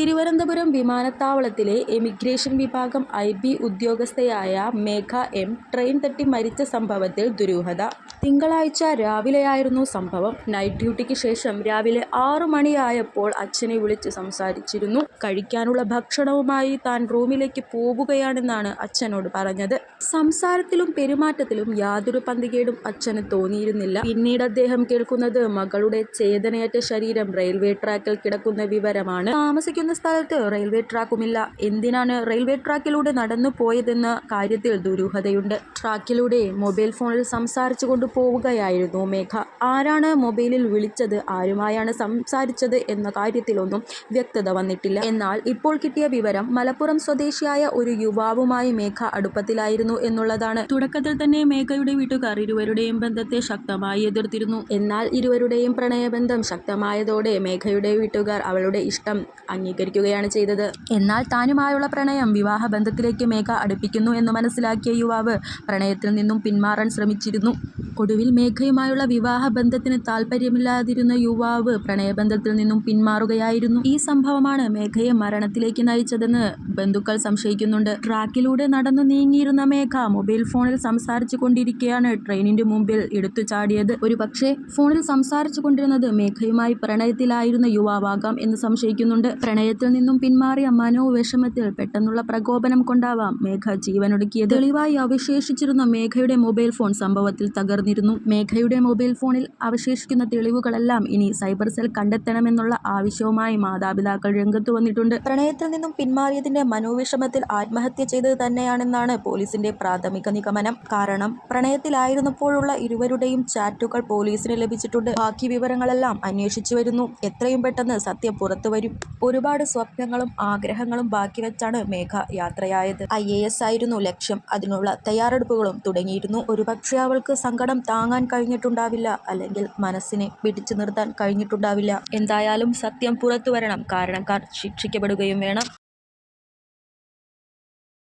തിരുവനന്തപുരം വിമാനത്താവളത്തിലെ എമിഗ്രേഷൻ വിഭാഗം I B ഉദ്യോഗസ്ഥയായ മേഘ എം ട്രെയിൻ തട്ടി മരിച്ച സംഭവത്തിൽ ദുരൂഹത. തിങ്കളാഴ്ച രാവിലെയായിരുന്നു സംഭവം. നൈറ്റ് ഡ്യൂട്ടിക്ക് ശേഷം രാവിലെ ആറു മണിയായപ്പോൾ അച്ഛനെ വിളിച്ച് സംസാരിച്ചിരുന്നു. കഴിക്കാനുള്ള ഭക്ഷണവുമായി താൻ റൂമിലേക്ക് പോവുകയാണെന്നാണ് അച്ഛനോട് പറഞ്ഞത്. സംസാരത്തിലും പെരുമാറ്റത്തിലും യാതൊരു പന്തികേടും അച്ഛന് തോന്നിയിരുന്നില്ല. പിന്നീട് അദ്ദേഹം കേൾക്കുന്നത് മകളുടെ ചേതനയറ്റ ശരീരം റെയിൽവേ ട്രാക്കിൽ കിടക്കുന്ന വിവരമാണ്. താമസിക്കുന്ന സ്ഥലത്ത് റെയിൽവേ ട്രാക്കുമില്ല. എന്തിനാണ് റെയിൽവേ ട്രാക്കിലൂടെ നടന്നു പോയതെന്ന കാര്യത്തിൽ ദുരൂഹതയുണ്ട്. ട്രാക്കിലൂടെ മൊബൈൽ ഫോണിൽ സംസാരിച്ചു കൊണ്ട് പോവുകയായിരുന്നു മേഘ. ആരാണ് മൊബൈലിൽ വിളിച്ചത്? ആരുമായാണ് സംസാരിച്ചത് എന്ന കാര്യത്തിലൊന്നും വ്യക്തത വന്നിട്ടില്ല. എന്നാൽ ഇപ്പോൾ കിട്ടിയ വിവരം മലപ്പുറം സ്വദേശിയായ ഒരു യുവാവുമായി മേഘ അടുപ്പത്തിലായിരുന്നു എന്നുള്ളതാണ്. തുടക്കത്തിൽ തന്നെ മേഘയുടെ വീട്ടുകാർ ഇരുവരുടെയും ബന്ധത്തെ ശക്തമായി എതിർത്തിരുന്നു. എന്നാൽ ഇരുവരുടെയും പ്രണയബന്ധം ശക്തമായതോടെ മേഘയുടെ വീട്ടുകാർ അവളുടെ ഇഷ്ടം അംഗീകരിക്കുകയാണ് ചെയ്തത്. എന്നാൽ താനുമായുള്ള പ്രണയം വിവാഹ ബന്ധത്തിലേക്ക് മേഘ അടുപ്പിക്കുന്നു എന്ന് മനസ്സിലാക്കിയ യുവാവ് പ്രണയത്തിൽ നിന്നും പിന്മാറാൻ ശ്രമിച്ചിരുന്നു. ഒടുവിൽ മേഘയുമായുള്ള വിവാഹ ബന്ധത്തിന് താല്പര്യമില്ലാതിരുന്ന യുവാവ് പ്രണയബന്ധത്തിൽ നിന്നും പിന്മാറുകയായിരുന്നു. ഈ സംഭവമാണ് മേഘയെ മരണത്തിലേക്ക് നയിച്ചതെന്ന് ബന്ധുക്കൾ സംശയിക്കുന്നുണ്ട്. ട്രാക്കിലൂടെ നടന്നു നീങ്ങിയിരുന്ന മേഘ മൊബൈൽ ഫോണിൽ സംസാരിച്ചു കൊണ്ടിരിക്കെയാണ് ട്രെയിനിന്റെ മുമ്പിൽ എടുത്തു ചാടിയത്. ഒരു പക്ഷേ ഫോണിൽ സംസാരിച്ചു കൊണ്ടിരുന്നത് മേഘയുമായി പ്രണയത്തിലായിരുന്ന യുവാവാകാം എന്ന് സംശയിക്കുന്നുണ്ട്. പ്രണയത്തിൽ നിന്നും പിന്മാറിയ മനോ വിഷമത്തിൽ പെട്ടെന്നുള്ള പ്രകോപനം കൊണ്ടാവാം മേഘ ജീവനൊടുക്കിയത്. തെളിവായി അവശേഷിച്ചിരുന്ന മേഘയുടെ മൊബൈൽ ഫോൺ സംഭവത്തിൽ തകർന്നിരുന്നു മേഘയുടെ മൊബൈൽ ഫോണിൽ അവശേഷിക്കുന്ന തെളിവുകളെല്ലാം ഇനി സൈബർ സെൽ കണ്ടെത്തണമെന്നുള്ള ആവശ്യവുമായി മാതാപിതാക്കൾ രംഗത്ത് വന്നിട്ടുണ്ട്. പ്രണയത്തിൽ നിന്നും പിന്മാറിയതിന്റെ മനോവിഷമത്തിൽ ആത്മഹത്യ ചെയ്തത് തന്നെയാണെന്നാണ് പോലീസിന്റെ പ്രാഥമിക നിഗമനം. കാരണം പ്രണയത്തിലായിരുന്നപ്പോഴുള്ള ഇരുവരുടെയും ചാറ്റുകൾ പോലീസിന് ലഭിച്ചിട്ടുണ്ട്. ബാക്കി വിവരങ്ങളെല്ലാം അന്വേഷിച്ചു വരുന്നു. എത്രയും പെട്ടെന്ന് സത്യം പുറത്തു വരും. ഒരുപാട് സ്വപ്നങ്ങളും ആഗ്രഹങ്ങളും ബാക്കി വെച്ചാണ് മേഘ യാത്രയായത്. ഐ ആയിരുന്നു ലക്ഷ്യം. അതിനുള്ള തയ്യാറെടുപ്പുകളും തുടങ്ങിയിരുന്നു. ഒരുപക്ഷെ അവൾക്ക് സങ്കടം താങ്ങാൻ കഴിഞ്ഞിട്ടുണ്ടാവില്ല. അല്ലെങ്കിൽ മനസ്സിനെ പിടിച്ചു നിർത്താൻ കഴിഞ്ഞിട്ടുണ്ടാവില്ല. എന്തായാലും സത്യം പുറത്തു വരണം. കാരണക്കാർ ശിക്ഷിക്കപ്പെടുകയും വേണം.